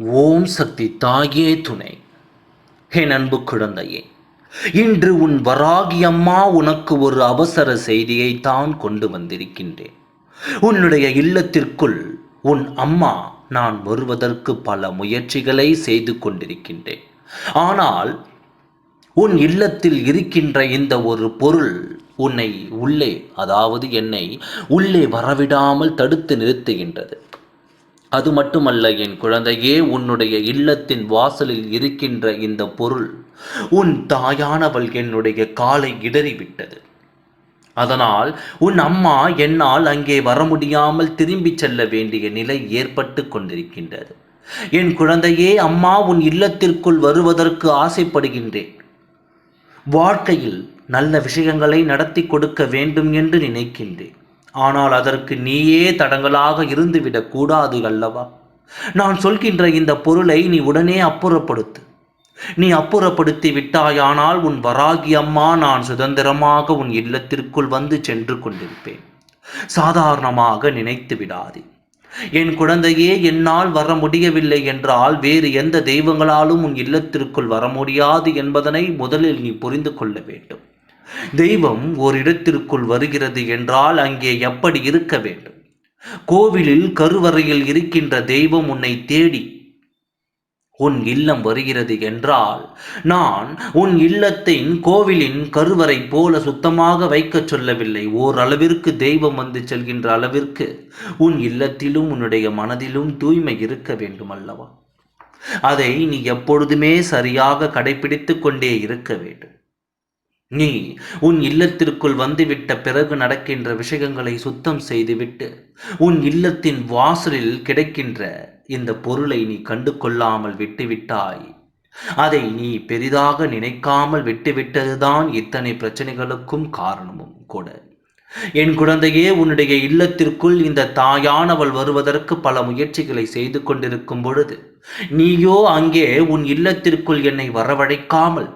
ஓம் சக்தி தாயே துணை. என் அன்பு குழந்தையே இன்று உன் வராகி அம்மா உனக்கு ஒரு அவசர செய்தியை தான் கொண்டு வந்திருக்கின்றேன். உன்னுடைய இல்லத்திற்குள் உன் அம்மா நான் வருவதற்கு பல முயற்சிகளை செய்து கொண்டிருக்கின்றேன். ஆனால் உன் இல்லத்தில் இருக்கின்ற இந்த ஒரு பொருள் உன்னை உள்ளே அதாவது என்னை உள்ளே வரவிடாமல் தடுத்து நிறுத்துகின்றது. அது மட்டுமல்ல என் குழந்தையே உன்னுடைய இல்லத்தின் வாசலில் இருக்கின்ற இந்த பொருள் உன் தாயானவள் என்னுடைய காலை இடறிவிட்டது. அதனால் உன் அம்மா என்னால் அங்கே வர முடியாமல் திரும்பிச் செல்ல வேண்டிய நிலை ஏற்பட்டு கொண்டிருக்கின்றது. என் குழந்தையே அம்மா உன் இல்லத்திற்குள் வருவதற்கு ஆசைப்படுகின்றேன். வாழ்க்கையில் நல்ல விஷயங்களை நடத்தி கொடுக்க வேண்டும் என்று நினைக்கின்றேன். ஆனால் அதற்கு நீயே தடங்களாக இருந்துவிடக் கூடாது அல்லவா? நான் சொல்கின்ற இந்த பொருளை நீ உடனே அப்புறப்படுத்து. நீ அப்புறப்படுத்தி விட்டாயானால் உன் வராகி அம்மா நான் சுதந்திரமாக உன் இல்லத்திற்குள் வந்து சென்று கொண்டிருப்பேன். சாதாரணமாக நினைத்து விடாதே. என் குழந்தையே என்னால் வர முடியவில்லை என்றால் வேறு எந்த தெய்வங்களாலும் உன் இல்லத்திற்குள் வர முடியாது என்பதனை முதலில் நீ புரிந்து கொள்ள வேண்டும். தெய்வம் ஓரிடத்திற்குள் வருகிறது என்றால் அங்கே எப்படி இருக்க வேண்டும்? கோவிலில் கருவறையில் இருக்கின்ற தெய்வம் உன்னை தேடி உன் இல்லம் வருகிறது என்றால் நான் உன் இல்லத்தின் கோவிலின் கருவறை போல சுத்தமாக வைக்கச் சொல்லவில்லை. ஓரளவிற்கு தெய்வம் வந்து செல்கின்ற அளவிற்கு உன் இல்லத்திலும் உன்னுடைய மனதிலும் தூய்மை இருக்க வேண்டும் அல்லவா? அதை நீ எப்பொழுதுமே சரியாக கடைபிடித்து கொண்டே இருக்க வேண்டும். நீ உன் இல்லத்திற்குள் வந்துவிட்ட பிறகு நடக்கின்ற விஷயங்களை சுத்தம் செய்துவிட்டு உன் இல்லத்தின் வாசலில் கிடைக்கின்ற இந்த பொருளை நீ கண்டு கொள்ளாமல் விட்டுவிட்டாய். அதை நீ பெரிதாக நினைக்காமல் விட்டுவிட்டதுதான் இத்தனை பிரச்சனைகளுக்கும் காரணமும் கூட. என் குழந்தையே உன்னுடைய இல்லத்திற்குள் இந்த தாயானவள் வருவதற்கு பல முயற்சிகளை செய்து கொண்டிருக்கும் பொழுது நீயோ அங்கே உன் இல்லத்திற்குள் என்னை வரவழைக்காமல்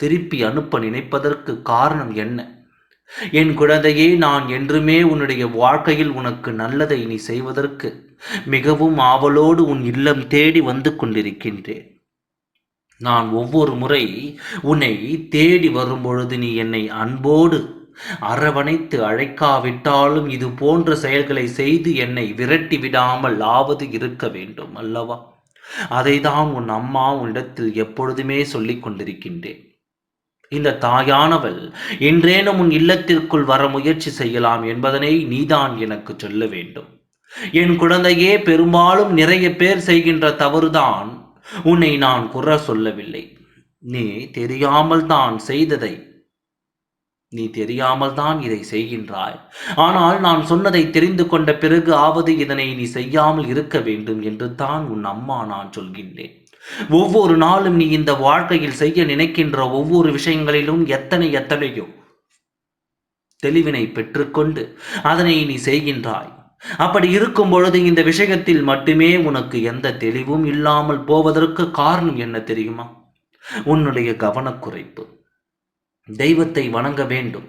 திருப்பி அனுப்ப நினைப்பதற்கு காரணம் என்ன? என் குழந்தையே நான் என்றுமே உன்னுடைய வாழ்க்கையில் உனக்கு நல்லதை நீ செய்வதற்கு மிகவும் ஆவலோடு உன் இல்லம் தேடி வந்து கொண்டிருக்கின்றேன். நான் ஒவ்வொரு முறை உன்னை தேடி வரும்பொழுது நீ என்னை அன்போடு அரவணைத்து அழைக்காவிட்டாலும் இது போன்ற செயல்களை செய்து என்னை விரட்டி விடாமல் ஆவது இருக்க வேண்டும் அல்லவா? அதைதான் உன் அம்மா உன்னிடத்தில் எப்பொழுதுமே சொல்லிக் கொண்டிருக்கின்றேன். இந்த தாயானவள் என்றேனும் உன் இல்லத்திற்குள் வர முயற்சி செய்யலாம் என்பதனை நீதான் எனக்கு சொல்ல வேண்டும். என் குழந்தையே பெரும்பாலும் நிறைய பேர் செய்கின்ற தவறுதான் உன்னை நான் குற சொல்லவில்லை. நீ தெரியாமல் தான் செய்ததை நீ தெரியாமல் தான் இதை செய்கின்றாய். ஆனால் நான் சொன்னதை தெரிந்து கொண்ட பிறகு ஆவது இதனை நீ செய்யாமல் இருக்க வேண்டும் என்று தான் உன் அம்மா நான் சொல்கின்றேன். ஒவ்வொரு நாளும் நீ இந்த வாழ்க்கையில் செய்ய நினைக்கின்ற ஒவ்வொரு விஷயங்களிலும் எத்தனை எத்தனையோ தெளிவினை பெற்றுக்கொண்டு அதனை நீ செய்கின்றாய். அப்படி இருக்கும் பொழுது இந்த விஷயத்தில் மட்டுமே உனக்கு எந்த தெளிவும் இல்லாமல் போவதற்கு காரணம் என்ன தெரியுமா? உன்னுடைய கவனக்குறைப்பு. தெய்வத்தை வணங்க வேண்டும்.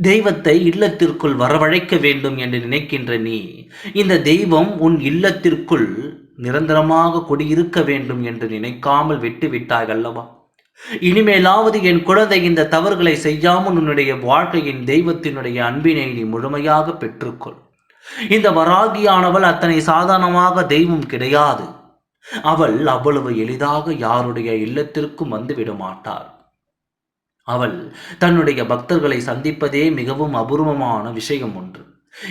தெய்வத்தை இல்லத்திற்குள் வரவழைக்க வேண்டும் என்று நினைக்கின்ற நீ இந்த தெய்வம் உன் இல்லத்திற்குள் நிரந்தரமாக குடியிருக்க வேண்டும் என்று நினைக்காமல் விட்டு விட்டாய் அல்லவா? இனிமேலாவது என் குழந்தை இந்த தவறுகளை செய்யாமல் உன்னுடைய வாழ்க்கையின் தெய்வத்தினுடைய அன்பினை நீ முழுமையாக பெற்றுக்கொள். இந்த வராகியானவள் அத்தனை சாதாரணமாக தெய்வம் கிடையாது. அவள் அவ்வளவு எளிதாக யாருடைய இல்லத்திற்கும் வந்துவிட மாட்டாள். அவள் தன்னுடைய பக்தர்களை சந்திப்பதே மிகவும் அபூர்வமான விஷயம் ஒன்று.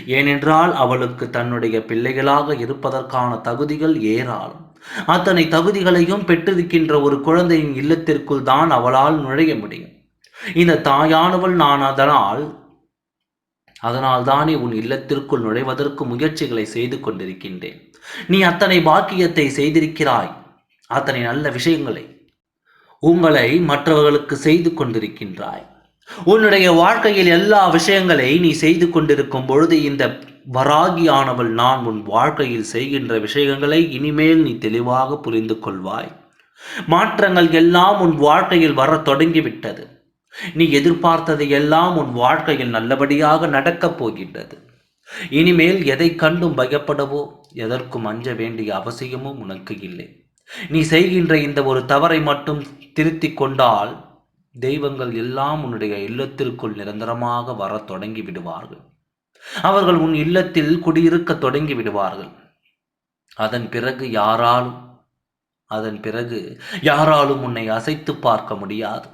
ஏனென்றால் அவளுக்கு தன்னுடைய பிள்ளைகளாக இருப்பதற்கான தகுதிகள் ஏராளம். அத்தனை தகுதிகளையும் பெற்றிருக்கின்ற ஒரு குழந்தையின் இல்லத்திற்குள் தான் அவளால் நுழைய முடியும். இந்த தாயானவள் நான் அதனால் அதனால் தானே உன் இல்லத்திற்குள் நுழைவதற்கு முயற்சிகளை செய்து கொண்டிருக்கின்றேன். நீ அத்தனை பாக்கியத்தை செய்திருக்கிறாய். அத்தனை நல்ல விஷயங்களை உங்களை மற்றவர்களுக்கு செய்து கொண்டிருக்கின்றாய். உன்னுடைய வாழ்க்கையில் எல்லா விஷயங்களை நீ செய்து கொண்டிருக்கும் பொழுது இந்த வராகியானவள் நான் உன் வாழ்க்கையில் செய்கின்ற விஷயங்களை இனிமேல் நீ தெளிவாக புரிந்து கொள்வாய். மாற்றங்கள் எல்லாம் உன் வாழ்க்கையில் வரத் தொடங்கிவிட்டது. நீ எதிர்பார்த்தது எல்லாம் உன் வாழ்க்கையில் நல்லபடியாக நடக்கப் போகின்றது. இனிமேல் எதை கண்டும் பயப்படவோ எதற்கும் அஞ்ச வேண்டிய அவசியமும் உனக்கு இல்லை. நீ செய்கின்ற இந்த ஒரு தவறை மட்டும் திருத்திக் கொண்டால் தெய்வங்கள் எல்லாம் உன்னுடைய இல்லத்திற்குள் நிரந்தரமாக வரத் தொடங்கி விடுவார்கள். அவர்கள் உன் இல்லத்தில் குடியிருக்க தொடங்கி விடுவார்கள். அதன் பிறகு யாராலும் அதன் பிறகு யாராலும் உன்னை அசைத்து பார்க்க முடியாது.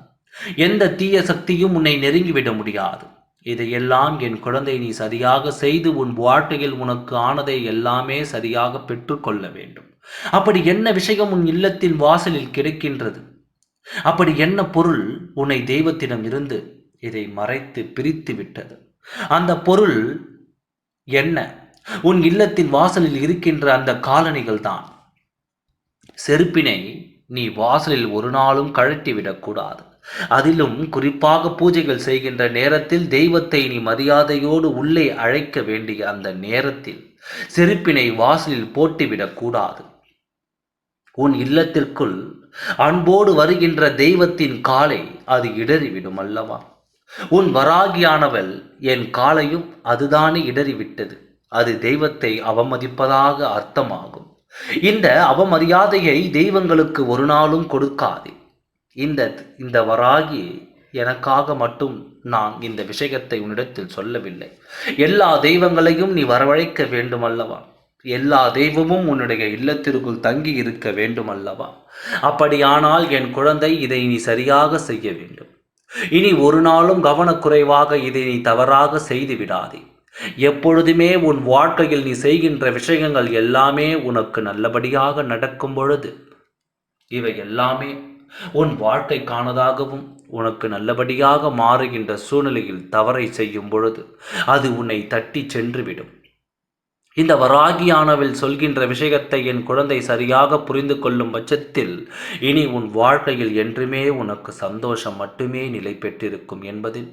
எந்த தீய சக்தியும் உன்னை நெருங்கிவிட முடியாது. இதையெல்லாம் என் குழந்தை நீ சரியாக செய்து உன் வாழ்க்கையில் உனக்கு ஆனதை எல்லாமே சரியாக பெற்றுக்கொள்ள வேண்டும். அப்படி என்ன விஷயம் உன் இல்லத்தின் வாசலில் கிடைக்கின்றது? அப்படி என்ன பொருள் உன்னை தெய்வத்திடம் இருந்து இதை மறைத்து பிரித்து விட்டது? அந்த பொருள் என்ன? உன் இல்லத்தின் வாசலில் இருக்கின்ற அந்த காலணிகள் தான். செருப்பினை நீ வாசலில் ஒரு நாளும் கழட்டிவிடக்கூடாது அதிலும் குறிப்பாக பூஜைகள் செய்கின்ற நேரத்தில் தெய்வத்தை நீ மரியாதையோடு உள்ளே அழைக்க வேண்டிய அந்த நேரத்தில் செருப்பினை வாசலில் போட்டுவிடக் கூடாது உன் இல்லத்திற்குள் அன்போடு வருகின்ற தெய்வத்தின் காலை அது இடறிவிடும் அல்லவா? உன் வராகியானவள் என் காலையும் அதுதானே இடறிவிட்டது. அது தெய்வத்தை அவமதிப்பதாக அர்த்தமாகும். இந்த அவமரியாதையை தெய்வங்களுக்கு ஒரு நாளும் கொடுக்காதே. இந்த இந்த வராகி எனக்காக மட்டும் நான் இந்த விஷயத்தை உன்னிடத்தில் சொல்லவில்லை. எல்லா தெய்வங்களையும் நீ வரவழைக்க வேண்டும் அல்லவா எல்லா தெய்வமும் உன்னுடைய இல்லத்திற்குள் தங்கி இருக்க வேண்டும் அல்லவா அப்படியானால் என் குழந்தை இதை நீ சரியாக செய்ய வேண்டும். இனி ஒரு நாளும் கவனக்குறைவாக இதை நீ தவறாக செய்து விடாதே. எப்பொழுதுமே உன் வாழ்க்கையில் நீ செய்கின்ற விஷயங்கள் எல்லாமே உனக்கு நல்லபடியாக நடக்கும் பொழுது இவை எல்லாமே உன் வாழ்க்கைக்கானதாகவும் உனக்கு நல்லபடியாக மாறுகின்ற சூழ்நிலையில் தவறை செய்யும் பொழுது அது உன்னை தட்டி சென்றுவிடும் இந்த வராகியானவில் சொல்கின்ற விஷயத்தை என் குழந்தை சரியாக புரிந்து கொள்ளும் பட்சத்தில் இனி உன் வாழ்க்கையில் என்றுமே உனக்கு சந்தோஷம் மட்டுமே நிலை பெற்றிருக்கும் என்பதில்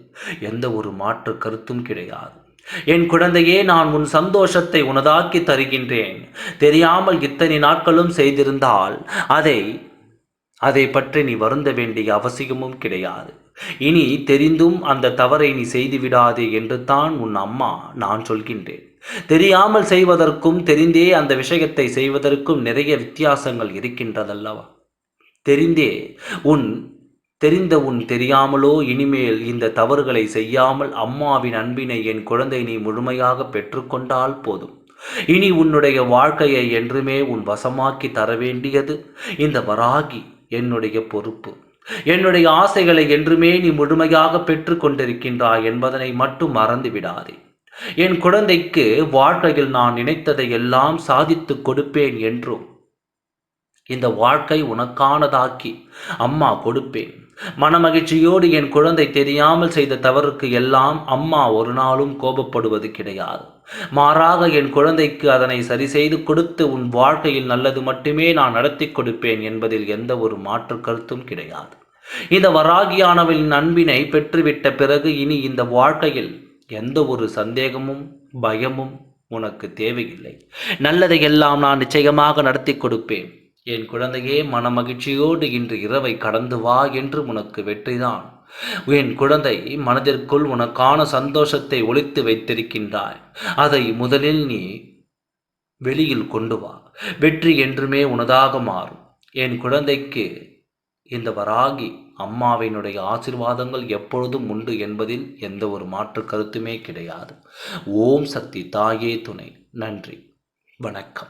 எந்த ஒரு மாற்று கருத்தும் கிடையாது. என் குழந்தையே நான் உன் சந்தோஷத்தை உனதாக்கி தருகின்றேன். தெரியாமல் இத்தனை நாட்களும் செய்திருந்தால் அதை அதை பற்றி நீ வருந்த வேண்டிய அவசியமும் கிடையாது. இனி தெரிந்தும் அந்த தவறை நீ செய்துவிடாதே என்று தான் உன் அம்மா நான் சொல்கின்றேன். தெரியாமல் செய்வதற்கும் தெரிந்தே அந்த விஷயத்தை செய்வதற்கும் நிறைய வித்தியாசங்கள் இருக்கின்றதல்லவா? தெரிந்தே உன் தெரிந்த உன் தெரியாமலோ இனிமேல் இந்த தவறுகளை செய்யாமல் அம்மாவின் அன்பினை என் குழந்தை நீ முழுமையாக பெற்றுக்கொண்டால் போதும். இனி உன்னுடைய வாழ்க்கையை என்றுமே உன் வசமாக்கி தர வேண்டியது இந்த வராகி என்னுடைய பொறுப்பு. என்னுடைய ஆசைகளை என்றுமே நீ முழுமையாக பெற்று கொண்டிருக்கின்றாய் என்பதனை மட்டும் மறந்து விடாதே என் குழந்தைக்கு வாழ்க்கையில் நான் நினைத்ததை எல்லாம் சாதித்து கொடுப்பேன் என்றும். இந்த வாழ்க்கை உனக்கானதாக்கி அம்மா கொடுப்பேன். மனமகிழ்ச்சியோடு என் குழந்தை தெரியாமல் செய்த தவறுக்கு எல்லாம் அம்மா ஒரு நாளும் கோபப்படுவது கிடையாது. மாறாக என் குழந்தைக்கு அதனை சரி செய்து கொடுத்து உன் வாழ்க்கையில் நல்லது மட்டுமே நான் நடத்தி கொடுப்பேன் என்பதில் எந்த ஒரு மாற்று கருத்தும் கிடையாது. இந்த வராகியானவளின் அன்பினை பெற்றுவிட்ட பிறகு இனி இந்த வாழ்க்கையில் எந்த ஒரு சந்தேகமும் பயமும் உனக்கு தேவையில்லை. நல்லதை எல்லாம் நான் நிச்சயமாக நடத்தி கொடுப்பேன். என் குழந்தையே மனமகிழ்ச்சியோடு இன்று இரவை கடந்து வா என்று உனக்கு வெற்றிதான். என் குழந்தை மனதிற்குள் உனக்கான சந்தோஷத்தை ஒழித்து வைத்திருக்கின்றாய். அதை முதலில் நீ வெளியில் கொண்டு வா. வெற்றி என்றுமே உனதாக மாறும். என் குழந்தைக்கு இந்த வராகி அம்மாவினுடைய ஆசிர்வாதங்கள் எப்பொழுதும் உண்டு என்பதில் எந்த ஒரு மாற்று கருத்துமே கிடையாது. ஓம் சக்தி தாயே துணை. நன்றி. வணக்கம்.